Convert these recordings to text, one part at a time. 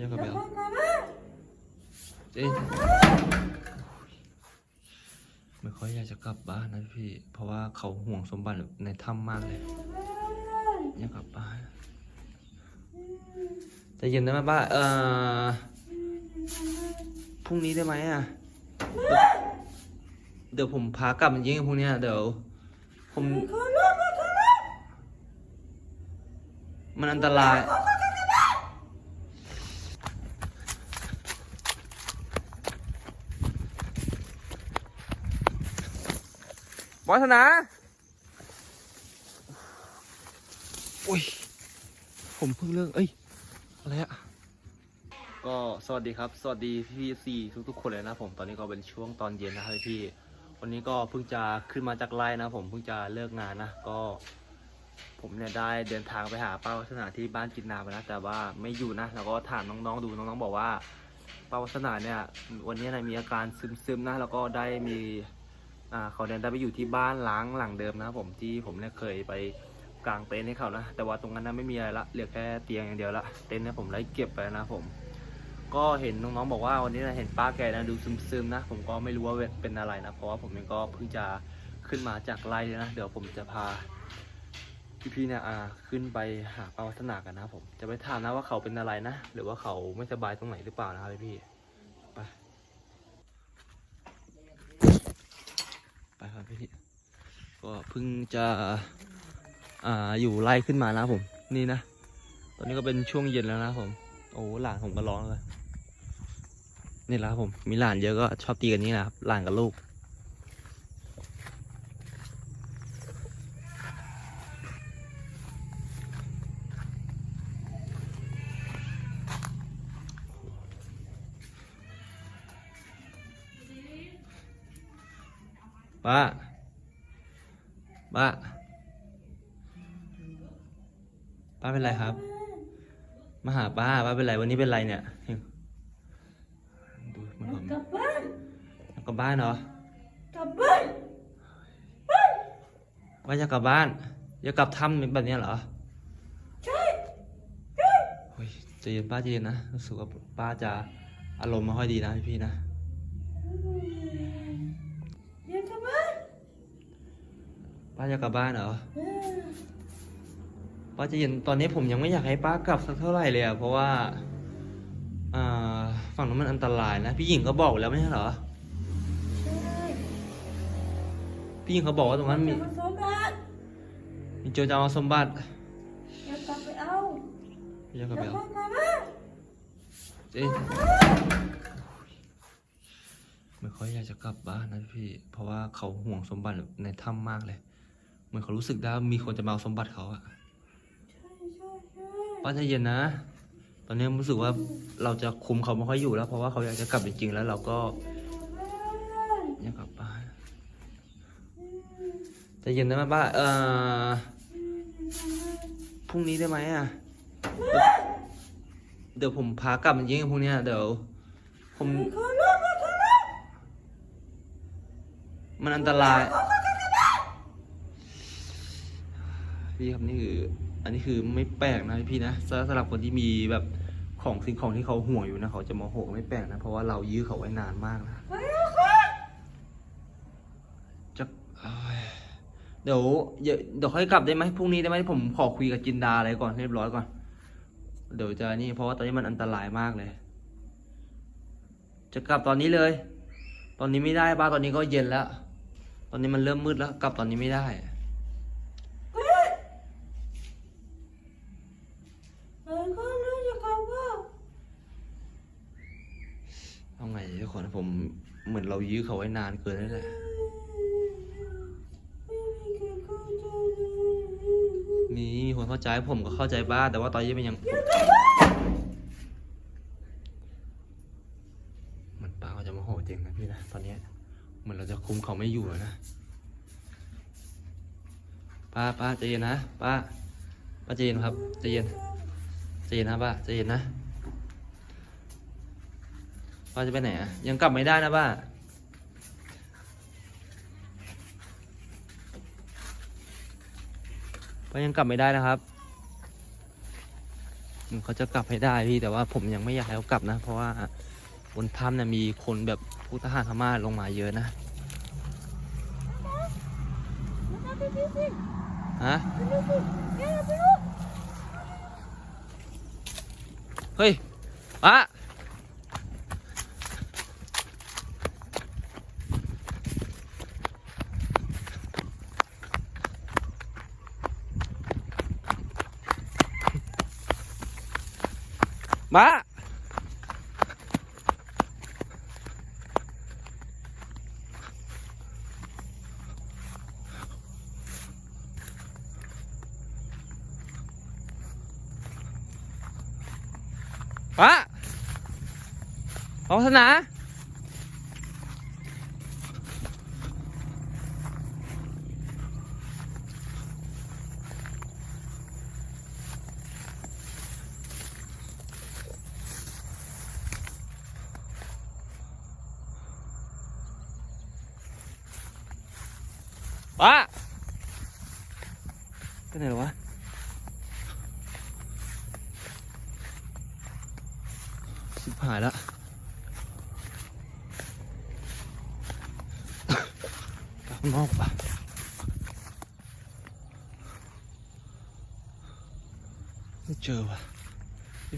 ยังกลับไปเอาเจ๊ไม่ค่อยอยากจะกลับบ้านนะพี่ เพราะว่าเขาห่วงสมบัติในถ้ำมากเลยอยากกลับบ้านจะเย็นได้ไหมป้าเออพรุ่งนี้ได้ไหมอะ เดี๋ยวผมพากลับจริงๆพรุ่งนี้เดี๋ยวผม มันอันตราย วัฒนาอุ้ย ผมเพิ่งเลิกเอ้ย อะไรอะก็สวัสดีครับ สวัสดีพี่ซีทุกๆ คนเลยนะผม ตอนนี้ก็เป็นช่วงตอนเย็นนะครับพี่ วันนี้ก็เพิ่งจะขึ้นมาจากไร่นะผมเพิ่งจะเลิกงานนะ ก็ ผมเนี่ยได้เดินทางไปหาป้าวัฒนาที่บ้านกินนาไปนะ แต่ว่าไม่อยู่นะ แล้วก็ถามน้องๆดู น้องๆบอกว่าป้าวัฒนาเนี่ย วันนี้นะมีอาการซึมๆนะ แล้วก็ได้มี เขาเนี่ยได้ไปอยู่ที่บ้านล้างหลังเดิมนะครับผมที่ผมเนี่ยเคยไปกางเต็นท์ให้เขานะแต่ว่าตรงนั้นนะไม่มีอะไรละเหลือแค่เตียงอย่างเดียวละเต็นท์เนี่ยผมไล่เก็บไปนะผม ก็เห็นน้องๆบอกว่าวันนี้นะเห็นป้าแกนะดูซึมๆนะ ผมก็ไม่รู้ว่าเป็นอะไรนะเพราะว่าผมเองก็เพิ่งจะขึ้นมาจากไร่เลยนะเดี๋ยวผมจะพาพี่ๆเนี่ยอ่าขึ้นไปหาป้าวัฒนากันนะผมจะไปถามนะว่าเขาเป็นอะไรนะ หรือว่าเขาไม่สบายตรงไหนหรือเปล่านะครับพี่ไป ไป ครับพี่ ก็เพิ่งจะอ่าอยู่ไล่ขึ้นมานะผม นี่นะ ตอนนี้ก็เป็นช่วงเย็นแล้วนะผม โอ้หลานผมก็ร้องเลย นี่แหละครับผม มีหลานเยอะก็ชอบตีกันนี่นะครับ หลานกับลูก ป้าป้าป้าเป็นไรครับ มาหาป้าป้าเป็นไรวันนี้เป็นไรเนี่ยดูมันผมกลับบ้านกลับบ้านเหรอกลับบ้านว่าจะกลับบ้านจะกลับถ้ำแบบนี้เหรอใช่เฮ้ยใจเย็นป้าใจเย็นนะรู้สึกว่าป้าจะอารมณ์ไม่ค่อยดีนะพี่ๆนะ เดี๋ยวกลับบ้าน ป้าจะกลับบ้านเหรอเออป้าใจเย็นตอนนี้ผมยังไม่อยากให้ป้ากลับสักเท่าไหร่เลยอะเพราะว่าอ่าฝั่งนั้นมันอันตรายนะ พี่หญิงก็บอกแล้วไม่ใช่เหรอใช่พี่หญิงเขาบอกว่าตรงนั้นมีจะมาสมบัติมีโจรจะเอาสมบัติเดี๋ยวกลับไปเอาพี่จะกลับเดี๋ไปยวเอาพ่อกลับบ้านเจ๊ไม่ค่อยอยากจะกลับบ้านนะพี่ เพราะว่าเขาห่วงสมบัติในถ้ำมากเลยเห มือนเขารู้สึกได้ว่ามีคนจะมาเอาสมบัติเขาอะใช่ใช่ใช่ป้าใจเย็นนะ ตอนนี้รู้สึกว่าเราจะคุมเขาไม่ค่อยอยู่แล้ว เพราะว่าเขาอยากจะกลับจริงๆแล้วเราก็อยากกลับบ้านใจเย็นนะแม่ป้าเอ่อพรุ่งนี้ได้ไหมอะเดี๋ยวผมพากลับจริงๆพรุ่งเนี้ยเดี๋ยวผมขอร้องขอร้องมันอันตราย พี่ครับนี่คืออันนี้คือไม่แปลกนะพี่นะสำหรับคนที่มีแบบของสิ่งของที่เขาห่วงอยู่นะเขาจะโมโหไม่แปลกนะเพราะว่าเรายื้อเขาไว้นานมากนะจะเดี๋ยวเดี๋ยวค่อยกลับได้ไหมพรุ่งนี้ได้ไหมผมขอคุยกับจินดาอะไรก่อนเรียบร้อยก่อน เดี๋ยวจะนี่เพราะว่าตอนนี้มันอันตรายมากเลย จะกลับตอนนี้เลย ตอนนี้ไม่ได้บ้าตอนนี้ก็เย็นแล้ว ตอนนี้มันเริ่มมืดแล้ว กลับตอนนี้ไม่ได้ เออขอร้องอย่ากลับบ้าน เอาไง ทุกคนผมเหมือนเรายื้อเขาไว้นานเกินแล้วแหละมีคนเข้าใจผมก็เข้าใจบ้างแต่ว่าตอนนี้มันยังมันป้าเขาจะมาโหดจริงนะพี่นะตอนนี้เหมือนเราจะคุมเขาไม่อยู่แล้วนะป้าป้าใจเย็นนะป้าป้าใจเย็นครับใจเย็นใจเย็นนะป้าใจเย็นนะ ป้าจะไปไหนอะยังกลับไม่ได้นะป้าป้ายังกลับไม่ได้นะครับเขาจะกลับให้ได้พี่แต่ว่าผมยังไม่อยากให้เขากลับนะ เพราะว่าบนถ้ำเนี่ยมีคนแบบผู้ทหารพม่าลงมาเยอะนะฮะเฮ้ยปะมา ปะเอา สนาปะไปไหนแล้ววะชิบหายแล้วกลับข้านอกปะไม่เจอวะ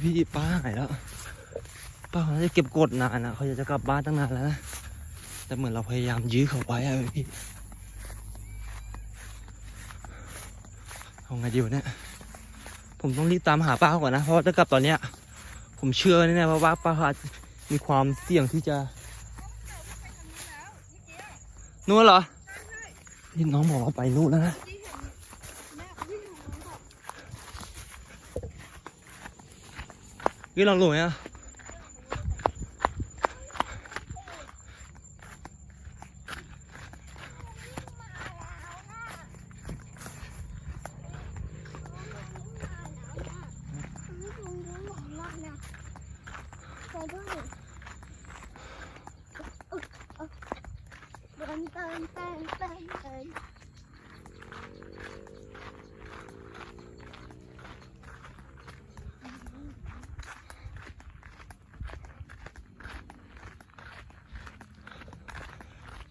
พี่ป้าหายแล้วป้าเขาจะเก็บกดนานนะเขาอยากจะกลับบ้านตั้งนานแล้วนะแต่เหมือนเราพยายามยื้อเขาไว้อะพี่ เอาไงดีวะเนี่ย ผมต้องรีบตามหาป้าเขาก่อนนะ เพราะว่าถ้ากลับตอนเนี้ย ผมเชื่อแน่ๆว่าว่าป้าเขาอาจมีความเสี่ยงที่จะนู่นเหรอนี่น้องบอกว่าไปนู่นแล้วนะแม่วิ่งลงมาบอกนี่ลองไหมอะ ด้วยเดินเดินเดินเดินเดิน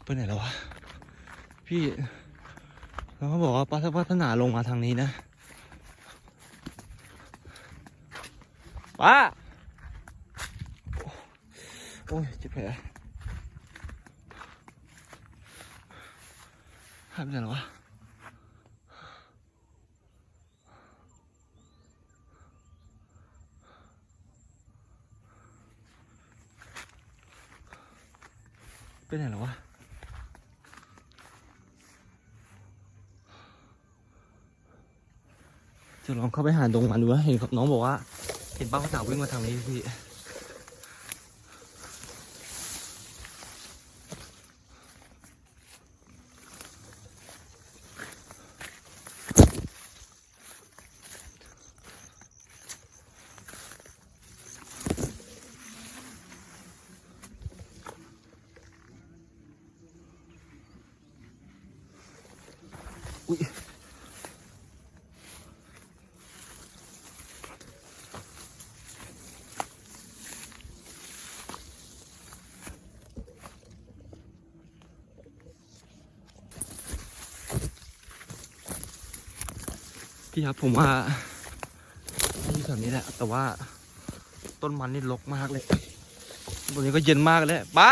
ไปไหนแล้ววะ พี่ แล้วเขาบอกว่าป้าพัฒนาลงมาทางนี้นะป้า อ้ยเจ็บแผลหายไปไหนแล้วะไปไหนแล้ววะจะลองเข้าไปหาดงมันดูว่าเห็นน้องบอกว่า เห็นป้าภาษาวิ่งมาทางนี้พี่ พี่ครับผมว่าที่แถวนี้แหละ แต่ว่า ต้นมันนี่รกมากเลยตรงนี้ก็เย็นมากเลยป้า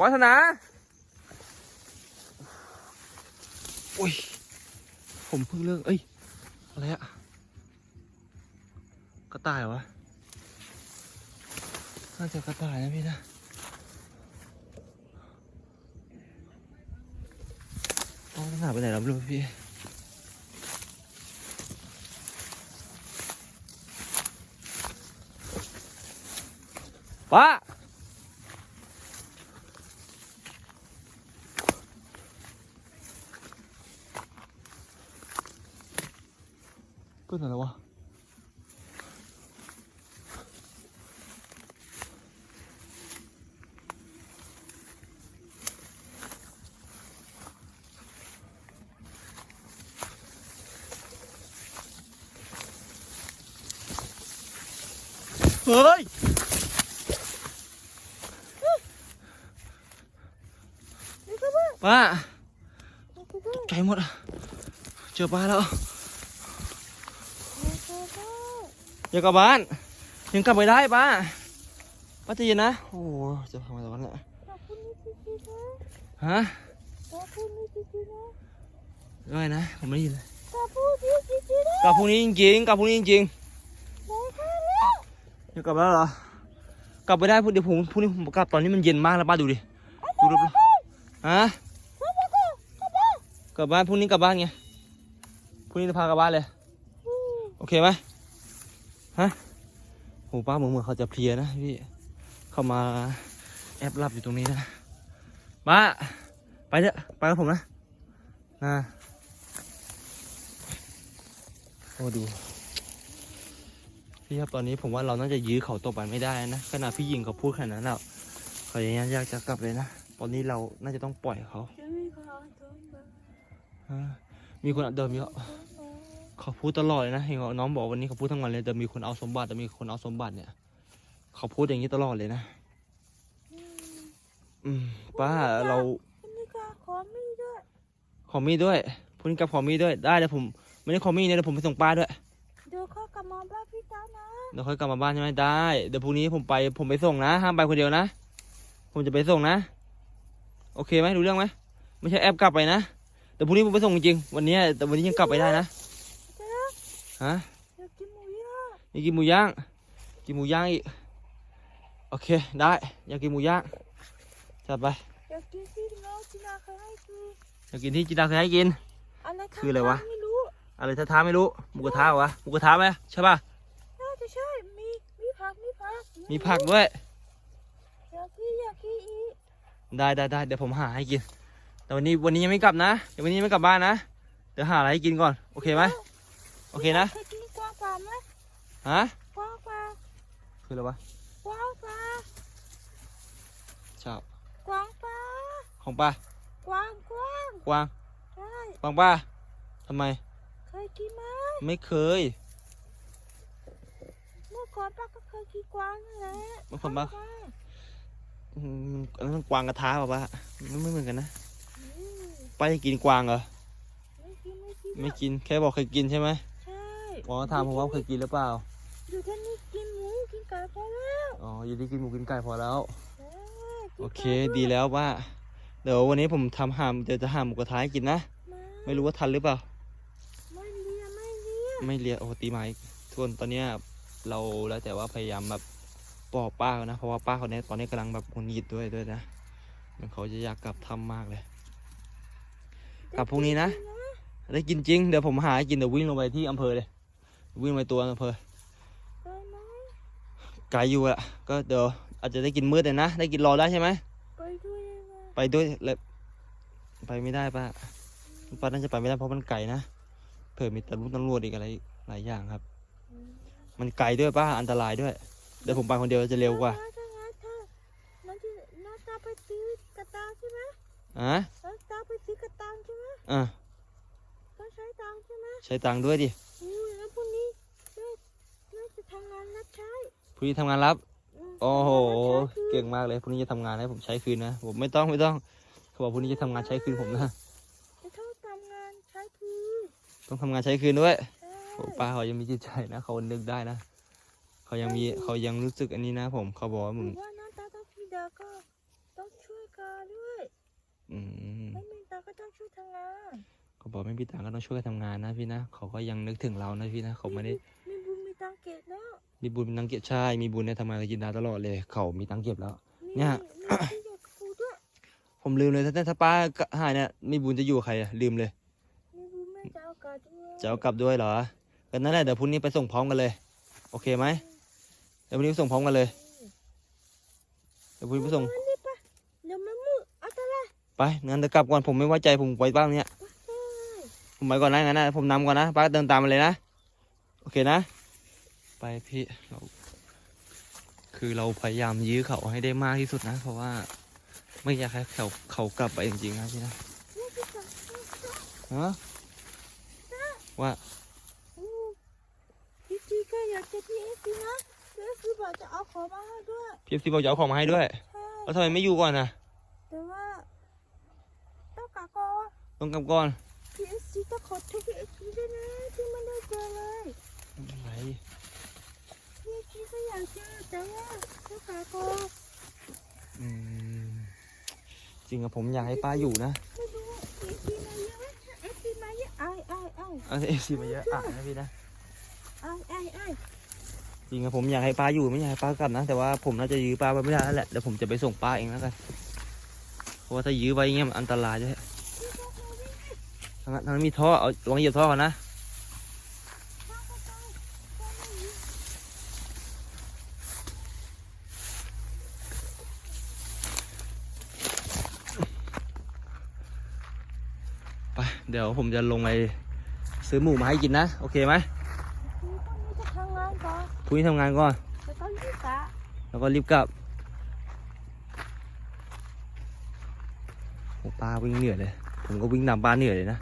วัฒนาโอ้ย ผมเพิ่งเลิกเอ้ย อะไรอะกระต่ายวะ น่าจะกระต่ายนะพี่นะต้องหาไปไหนแล้วไม่รู้พี่ ป้าไปไหนแล้ววะ จ เฮ้ย นี่ก็บ้า ป้า นี่ก็บ้า ใจหม ดเจอป้าแล้วอย่ากลับบ้าน ยังกลับไม่ได้ป้าป้าจะเย็นนะ โอ้โหจะทำอะไรตอนนั้นขอบคุณนี่งนะฮะขอบคุณนี่จริงๆนะอะไรนะ ผมไม่ได้ยินเลยขอบคุณนี่จริงๆกลับพรุ่งนี้จริงๆกลับพรุ่งนี้จริงไหนค่ะแล้วๆย่ากลับแล้วเหรอ กลับไปได้พรุ่งเดี๋ยวผมพรุ่งนี้ผมกลับตอนนี้มันเย็นมากแล้วป้าดูดิ ดูรอบๆฮะ เข้ามาก่อนเข้ามา ก ลับบ้านพรุ่งนี้กลับบ้านไงพรุ่งนี้จะพากลับบ้านเลย โอเคไหมฮะโหป้าเหมือนเหมือนเขาจะเพลียนะพี่เข้ามาแอบหลับอยู่ตรงนี้นะป้าไปเถอะไปกับผมนะนะโอ้ดูพี่ครับตอนนี้ผมว่าเราน่าจะยื้อเขาตกไปไม่ได้นะขนาดพี่หญิงเขาพูดขนาดนั้นแล้วเขายังอยากจะกลับเลยนะตอนนี้เราน่าจะต้องปล่อยเขา มีคนเอาตัวมาฮะมีคนเดิมมีเขาเขาพูดตลอดเลยนะเห็นน้องบอกวันนี้เขาพูดทั้งวันเลยแต่มีคนเอาสมบัติแต่มีคนเอาสมบัติเนี่ย เขาพูดอย่างนี้ตลอดเลยนะ อืมป้าเราอันนี้ก็ขอมีด้วยขอมีดด้วยพรุ่งนี้กลับขอมีดด้วยได้เดี๋ยวผมไม่ได้ขอมีดเนี่ยเดี๋ยวผมไปส่งป้าด้วยเดี๋ยวเขากลับมาบ้านพี่ตานะเดี๋ยวค่อยกลับมาบ้านใช่ไหมได้ เดี๋ยวพรุ่งนี้ผมไปผมไปส่งนะห้ามไปคนเดียวนะ ผมจะไปส่งนะ โอเคไหมรู้เรื่องไหมไม่ใช่แอบกลับไปนะ เดี๋ยวพรุ่งนี้ผมไปส่งจริงๆวันนี้แต่วันนี้ยังกลับไปได้นะเจ๊ฮะอยากกินหมูย่างอยากกินหมูย่างกินหมูย่างอีกโอเคได้ อยากกินหมูย่างจัดไปอยากกินที่น้องที่นาเคยให้กินอยากกินที่จินดาเคยให้กินอะไรคืออะไรวะไม่รู้อะไรท้าๆไม่รู้หมูกระทะเหรอวะหมูกระทะไหมใช่ป่ะน่าจะใช่มีมีผักมีผักมีผักด้วยอยากกินอยากกินอีกได้ได้ได้เดี๋ยวผมหาให้กิน แต่วันนี้วันนี้ยังไม่กลับนะเดี๋ยววันนี้ยังไม่กลับบ้านนะ เดี๋ยวหาอะไรให้กินก่อน โอเคไหมโอเคนะเคยกินกวางปลาไหมฮะกวางปลาคืออะไรวะกวางปลาชอบกวางปลาของป้ากวางกวางกวางใช่กวางป้าทำไม เคยกินไหมไม่เคย เมื่อก่อนป้าก็เคยกินกวางนั่นแหละเมื่อก่อนป้ากวางอืมอันนั้นมันกวางกระทะเปล่าป้าไม่ไม่เหมือนกันนะ อืมป้าจะกินกวางเหรอ ไม่กินไม่กินไม่กิน แค่บอกเคยกินใช่ไหมใช่อ๋อถามผมว่าเคยกินหรือเปล่า อยู่ที่นี่กินหมูกินไก่พอแล้วอ๋อ อยู่ที่กินหมูกินไก่พอแล้ว ใช่กินโอเค ไก่วยดีแล้วป้าเดี๋ยววันนี้ผมทำหามเดี๋ยวจะหามหมูกระทะให้กินนะ ไม่ไม่รู้ว่าทันหรือเปล่า ไม่เลียไม่เลียไม่เรียนโอ้ตีไม้ทวนตอนเนี้ยเราแล้วแต่ว่าพยายามแบบปลอบป้าเขานะ เพราะว่าป้าเขาเนี่ยตอนนี้กำลังแบบหงุดหงิดด้วยด้วยนะเหมันเขาจะอยากกลับทำมากเลย กลับพรุ่งนี้นะ ได้กินจริง เดี๋ยวผมหาให้กินเดี๋ยววิ่งลงไปที่อำเภอเลย วิ่งไปตัวอำเภอไปไหมไกลอยู่อะก็เดี๋ยวอาจจะได้กินมืดเลยนะ ได้กินรอได้ใช่ไหม ไปด้วยได้ไหมไปด้วยเลยไปไม่ได้ป้าป้าน่าจะไปไม่ได้เพราะมันไกลนะ เผื่อมีตำรวจตำรวจอีกอะไรหลายอย่างครับอืมมันไกลด้วยป้าอันตรายด้วย เดี๋ยวผมไปคนเดียวจะเร็วกว่าถ้างั้นถ้าน้องจะน้องตาไปซื้อกระตังใช่ไหมอะน้องตาไปซื้อกระตังใช่ไหม อะต้องใช้ตังค์ใช่ไหมใช้ตังค์ด้วยดิอืมแล้วพรุ่งนี้น่าน่าจะทำงานรับใช้พรุ่งนี้ทำงานรับ มโอ้โห รับใช้คืนเก่งมากเลยพรุ่งนี้จะทำงานให้ผมใช้คืนนะผมไม่ต้องไม่ต้องเขาบอกพรุ่งนี้จะทำงานใช้คืนผมนะจะต้องทำงานใช้คืนต้องทำงานใช้คืนด้วยใช่โอ้ป้าเขายังมีจิตใจนะเขานึกได้นะเขายังมีเขายังรู้สึกอันนี้นะ ผมเขาบอกว่าหมึรืงอว่าน้องตาต้องพี่ดาก็ต้องช่วยกันด้วย อืม ไม่มีตาก็ต้องช่วยทำงาน เขาบอกไม่มีตังค์ก็ต้องช่วยกันทำงานนะพี่นะเขาก็ยังนึกถึงเรานะพี่นะเขาไม่ได้มีบุญมีตังเกตแล้วมีบุญมีตังค์เก็บใช่มีบุญเนี่ยทำงานกับจินดาตลอดเลย เขามีตังค์เก็บแล้วมีเนี่ย มีที่อยากกูด้วยผมลืมเลยถ้าถ้าป้าหายเนี่ยมีบุญจะอยู่กับใครอะลืมเลย มีบุญแม่เจ้ากาด้วยจะเอากลับด้วยเหรอก็นั่นแหละเดี๋ยวพรุ่งนี้ไปส่งพร้อมกันเลย โอเคไหมเดี๋ยวพรุ่งนี้ไปส่งพร้อมกันเลยเดี๋ยวพรุ่งนี้ไปส่งรีบไปเดี๋ยวมันมืดอันตรายไปงั้นเดี๋ยวกลับก่อนผมไม่ไว้ใจผมไว้บ้างเนี่ยใช่ ผมไปก่อนนะงั้นนะผมนำก่อนนะป้าเดินตามมาเลยนะ โอเคนะ ไปพี่เราคือเราพยายามยื้อเขาให้ได้มากที่สุดนะ เพราะว่าไม่อยากให้เขาเขากลับไปจริงๆนะพี่นะนี่พี่จ๋าฮะว่าอู้พี่จีก็อยากจะพี่เอฟซีนะพี่เอฟซีบอกจะเอาของมาให้ด้วยพี่เอฟซีบอกจะเอาของมาให้ด้วยใช่แล้วทำไมไม่อยู่ก่อนนะแต่ว่าต้องกลับก่อนต้องกลับก่อน พีเอสซีต้องขอโทษพีเอสซีด้วยนะที่ไม่ได้เจอเลยไม่เป็นไรพีเอสซีก็อยากเจอแต่ว่าต้องกลับก่อนอืมจริงอะผมอยากให้ป้าอยู่นะไม่รู้พีเอสซีมาเยอะไหมเอสซีมาเยอะไอไอไอเอาเอฟซีมาเยอะอะนะพี่นะไอไอไอจริงอะผมอยากให้ป้าอยู่ไม่อยากให้ป้ากลับนะแต่ว่าผมน่าจะยื้อป้าไว้ไม่ได้แล้วแหละเดี๋ยวผมจะไปส่งป้าเองแล้วกันเพราะว่าถ้ายื้อไว้อย่างเงี้ยมันอันตรายด้วยทาง นั้นทางนั้นมีท่อเอาลองเหยียบท่อก่อนนะไปเดี๋ยวผมจะลงไปซื้อหมูมาให้กินนะ โอเคไหมคือต้องมีจะทำงานก่อนพรุ่งนี้ทำงานก่อนแล้วก็รีบกะแล้วก็รีบกลับโอ้ป้าวิ่งเหนื่อยเลย ผมก็วิ่งตามป้าเหนื่อยเลยนะ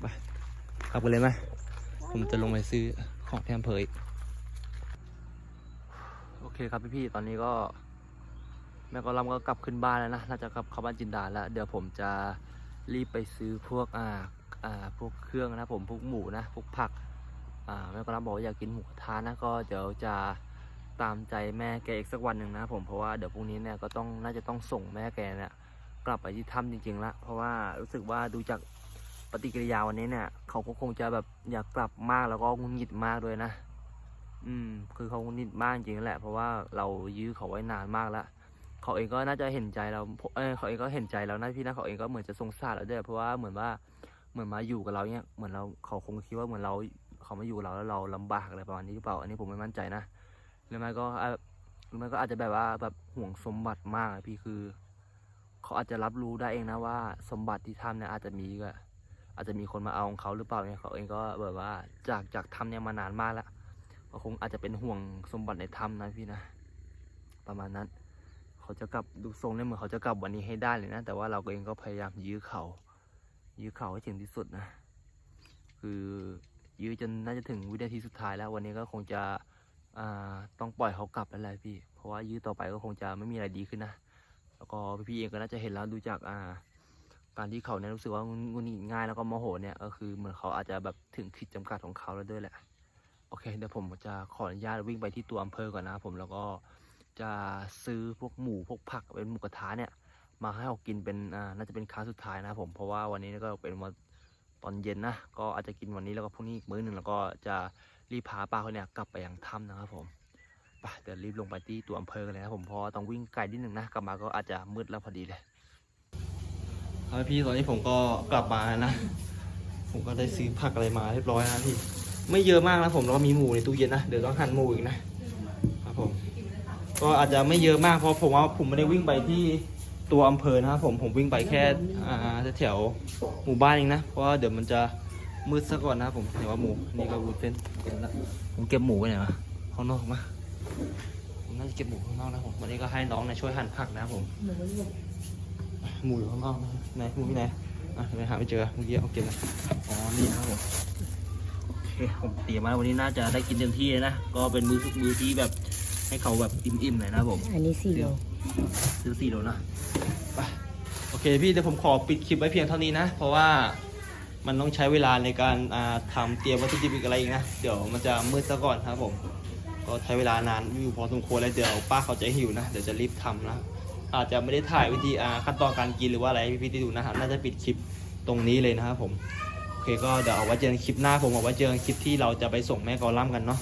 ไปก ลับกันเลยไหมผมจะลงไปซื้อของที่อำเภอโอเคครับพี่ๆตอนนี้ก็ แม่ก็ลำก็กลับขึ้นบ้านแล้วนะน่าจะกลับเข้าบ้านจินดาแล้ว เดี๋ยวผมจะรีบไปซื้อพวกอ่าอ่าพวกเครื่องนะผมพวกหมูนะพวกผักอ่าแม่ก็รับบอกว่าอยากกินหมูทะนะก็เดี๋ยวจะตามใจแม่แกอีกสักวันหนึ่งนะผมเพราะว่าเดี๋ยวพรุ่งนี้เนี่ยก็ต้องน่าจะต้องส่งแม่แกเนี่ยกลับไปที่ถ้ำจริงๆละเพราะว่ารู้สึกว่าดูจาก ฏิกิริยาวันนี้เนี่ย เขาก็คงจะแบบอยากกลับมากแล้วก็งุนหงิดมากด้วยนะ อืม คือเขางุนหงิดมากจริงแหละ เพราะว่าเรายื้อเขาไว้นานมากแล้วเขาเองก็น่าจะเห็นใจเราเออเขาเองก็เห็นใจเรานะพี่นะเขาเองก็เหมือนจะสงสารเราด้วยเพราะว่าเหมือนว่าเหมือนมาอยู่กับเราเนี่ย เหมือนเราเขาคงคิดว่าเหมือนเราเขามาอยู่เราแล้วเราลำบากอะไรประมาณนี้หรือเปล่า อันนี้ผมไม่มั่นใจนะหรือไม่ก็หรือไม่ก็อาจจะแบบว่าแบบห่วงสมบัติมากพี่คือ เขาอาจจะรับรู้ได้เองนะว่า สมบัติที่ทำเนี่ยอาจจะมีก็ อาจจะมีคนมาเอาของเขาหรือเปล่าเนี่ยเขาเองก็แบบว่าจากจากทำเนี่ยมานานมากแล้วก็คงอาจจะเป็นห่วงสมบัติในถ้ำนะพี่นะประมาณนั้นเขาจะกลับดูทรงเนี่ยเหมือนเขาจะกลับวันนี้ให้ได้เลยนะแต่ว่าเราเองก็พยายามยื้อเขายื้อเขาให้ถึงที่สุดนะ คือยื้อจนน่าจะถึงวินาทีสุดท้ายแล้ว วันนี้ก็คงจะต้องปล่อยเขากลับแล้วแหละพี่ เพราะว่ายื้อต่อไปก็คงจะไม่มีอะไรดีขึ้นนะ แล้วก็พี่เองก็น่าจะเห็นแล้วดูจากอ่า การที่เขาเนี่ยรู้สึกว่างุนงิดง่ายแล้วก็โมโหเนี่ยก็คือเหมือนเขาอาจจะแบบถึงขีดจำกัดของเขาแล้วด้วยแหละ โอเคเดี๋ยวผมจะขออนุญาตวิ่งไปที่ตัวอำเภอก่อนนะผมแล้วก็จะซื้อพวกหมูพวกผักเป็นหมูกระทะเนี่ย มาให้เขากินเป็นอ่าน่าจะเป็นครั้งสุดท้ายนะผมเพราะว่าวันนี้ก็เป็นวันตอนเย็นนะก็อาจจะกินวันนี้แล้วก็พรุ่งนี้อีกมื้อหนึ่งแล้วก็จะรีบพาป้าเขาเนี่ยกลับไปยังถ้ำนะครับผมไปเดี๋ยวรีบลงไปที่ตัวอำเภอกันเลยนะผมเพราะต้องวิ่งไกลนิดหนึ่งนะกลับมาก็อาจจะมืดแล้วพอดีเลย ครับพี่ตอนนี้ผมก็กลับมานะ ผมก็ได้ซื้อผักอะไรมาเรียบร้อยนะพี่ ไม่เยอะมากนะผมแล้วก็มีหมูในตู้เย็นนะ เดี๋ยวต้องหั่นหมูอีกนะครับผม ก็อาจจะไม่เยอะมากเพราะผมว่าผมไม่ได้วิ่งไปที่ตัวอำเภอนะครับผม ผมวิ่งไปแค่อ่าแถวหมู่บ้านเองนะ เพราะว่าเดี๋ยวมันจะมืดซะก่อนนะครับผมเห็นว่าหมู นี่ก็วูดเส้นเห็นผมเก็บหมูไว้ไหนวะข้างนอกมาผมน่าจะเก็บหมูข้างนอกนะผม วันนี้ก็ให้น้องเนี่ยช่วยหั่นผักนะครับผม หมูอยู่ข้างนอกนะ ไหนหมูที่ไหนอะทำไมหาไม่เจอเมื่อกี้เอาเก็บนะอ๋อนี่นะครับผมโอเคผมเตรียมมาวันนี้น่าจะได้กินเต็มที่เลยนะก็เป็นมื้อมื้อที่แบบให้เขาแบบอิ่มๆหน่อยนะครับผมอันนี้สี่โลซื้อสี่โลนะไปโอเคพี่เดี๋ยวผมขอปิดคลิปไว้เพียงเท่านี้นะ เพราะว่ามันต้องใช้เวลาในการอ่าทำเตรียมวัตถุดิบอีกอะไรอีกนะ เดี๋ยวมันจะมืดซะก่อนครับผม ก็ใช้เวลานานอยู่พอสมควรแล้วเดี๋ยวป้าเขาจะหิวนะ เดี๋ยวจะรีบทำนะ อาจจะไม่ได้ถ่ายวิธีขั้นตอนการกินหรือว่าอะไรพี่ๆได้ดูนะครับน่าจะปิดคลิปตรงนี้เลยนะครับผมโอเคก็เดี๋ยวเอาไว้เจอคลิปหน้าผมเอาไว้เจอคลิปที่เราจะไปส่งแม่กอลัมกันเนาะ